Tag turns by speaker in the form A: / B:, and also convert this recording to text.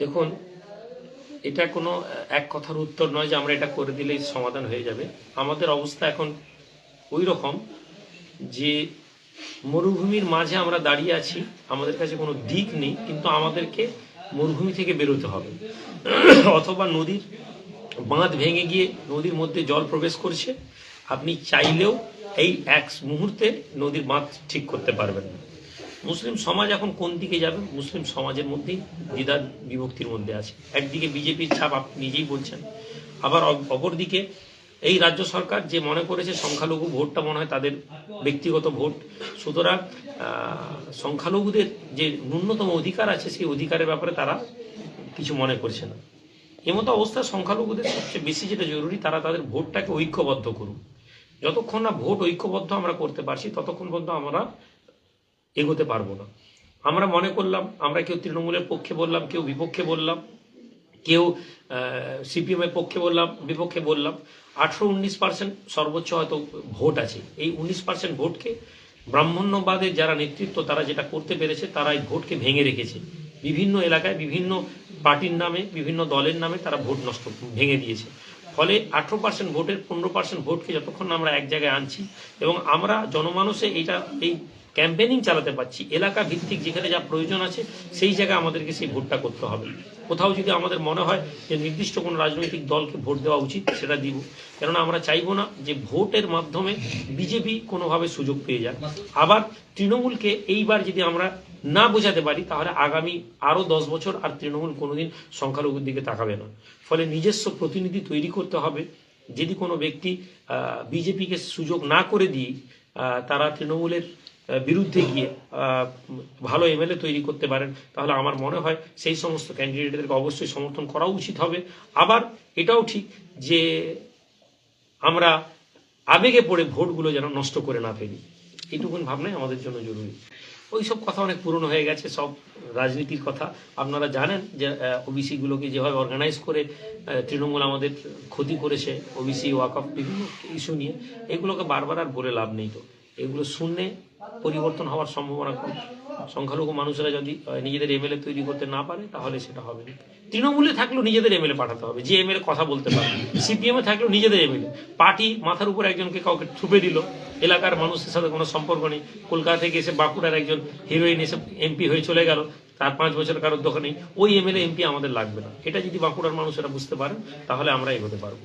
A: দেখুন, এটা কোনো এক কথার উত্তর নয় যে আমরা এটা করে দিলেই সমাধান হয়ে যাবে। আমাদের অবস্থা এখন ওই রকম যে মরুভূমির মাঝে আমরা দাঁড়িয়ে আছি, আমাদের কাছে কোনো দিক নেই, কিন্তু আমাদেরকে মরুভূমি থেকে বেরোতে হবে। অথবা নদীর বাঁধ ভেঙে গিয়ে নদীর মধ্যে জল প্রবেশ করছে, আপনি চাইলেও এই এক মুহূর্তে নদীর বাঁধ ঠিক করতে পারবেন না। মুসলিম সমাজ এখন কোন দিকে যাবে? মুসলিম সমাজের মধ্যেই দ্বিধা বিভক্তির মধ্যে আছে। একদিকে বিজেপির ছাপ আপনি নিজেই বলছেন। আবার অপরদিকে এই রাজ্য সরকার যে মনে করেছে সংখ্যালঘু ভোটটা মনে হয় তাদের ব্যক্তিগত ভোট। সুতরাং সংখ্যালঘুদের যে ন্যূনতম অধিকার আছে সেই অধিকারের ব্যাপারে তারা কিছু মনে করছে না। এমতো অবস্থায় সংখ্যালঘুদের সবচেয়ে বেশি যেটা জরুরি, তারা তাদের ভোটটাকে ঐক্যবদ্ধ করুক। যতক্ষণ না ভোট ঐক্যবদ্ধ আমরা করতে পারছি, ততক্ষণ পর্যন্ত আমরা এগোতে পারব না। আমরা মনে করলাম, আমরা কেউ তৃণমূলের পক্ষে বললাম, কেউ বিপক্ষে বললাম, কেউ সিপিএমের পক্ষে বললাম, বিপক্ষে বললাম। আঠারো উনিশ পার্সেন্ট সর্বোচ্চ হয়তো ভোট আছে। এই উনিশ পার্সেন্ট ভোটকে ব্রাহ্মণ্যবাদের যারা নেতৃত্ব, তারা যেটা করতে পেরেছে, তারা এই ভোটকে ভেঙে রেখেছে। বিভিন্ন এলাকায়, বিভিন্ন পার্টির নামে, বিভিন্ন দলের নামে তারা ভোট নষ্ট, ভেঙে দিয়েছে। ফলে আঠেরো পার্সেন্ট ভোটের, পনেরো পার্সেন্ট ভোটকে যতক্ষণ আমরা এক জায়গায় আনছি এবং আমরা জনমানুষে এইটা, এই ক্যাম্পেনিং চালাতে পারছি। এলাকা ভিত্তিক যেখানে যা প্রয়োজন আছে, সেই জায়গায় আমাদেরকে সেই ভোটটা করতে হবে। কোথাও যদি আমাদের মনে হয় যে নির্দিষ্ট কোনো রাজনৈতিক দলকে ভোট দেওয়া উচিত, সেটা দিব। কেননা আমরা চাইব না যে ভোটের মাধ্যমে বিজেপি কোনোভাবে সুযোগ পেয়ে যাক। আবার তৃণমূলকে এইবার যদি আমরা না বোঝাতে পারি, তাহলে আগামী আরও দশ বছর আর তৃণমূল কোনোদিন সংখ্যালঘুর দিকে তাকাবে না। ফলে নিজস্ব প্রতিনিধি তৈরি করতে হবে। যদি কোনো ব্যক্তি বিজেপিকে সুযোগ না করে দিয়ে তারা তৃণমূলের বিরুদ্ধে গিয়ে ভালো এমএলএ তৈরি করতে পারেন, তাহলে আমার মনে হয় সেই সমস্ত ক্যান্ডিডেটদেরকে অবশ্যই সমর্থন করা উচিত হবে। আবার এটাও ঠিক যে আমরা আবেগে পড়ে ভোটগুলো যেন নষ্ট করে না ফেলি। এইটুকুন ভাবনাই আমাদের জন্য জরুরি। ওই সব কথা অনেক পুরনো হয়ে গেছে, সব রাজনীতির কথা। আপনারা জানেন যে ওবিসিগুলোকে যেভাবে অর্গানাইজ করে তৃণমূল আমাদের ক্ষতি করেছে ওবিসি ওয়াকআপ বিভিন্ন ইস্যু নিয়ে, এগুলোকে বারবার আর বলে লাভ নেই তো। এগুলো শুনলে পরিবর্তন হওয়ার সম্ভাবনা কম। সংখ্যালঘু মানুষেরা যদি নিজেদের এমএলএ তৈরি করতে না পারে, তাহলে সেটা হবে না। তৃণমূলে থাকলেও নিজেদের এমএলএ পাঠাতে হবে, যে এমএলএ কথা বলতে পারে। সিপিএম থাকলেও নিজেদের এমএলএ পার্টি মাথার উপর একজনকে কাউকে ঠুপে দিল, এলাকার মানুষের সাথে কোনো সম্পর্ক নেই। কলকাতা থেকে এসে বাঁকুড়ার একজন হিরোইন এসে এমপি হয়ে চলে গেল, তার পাঁচ বছর কারোর দোকানে ওই এমএলএ এমপি আমাদের লাগবে না। এটা যদি বাঁকুড়ার মানুষেরা বুঝতে পারেন, তাহলে আমরা এগোতে পারব।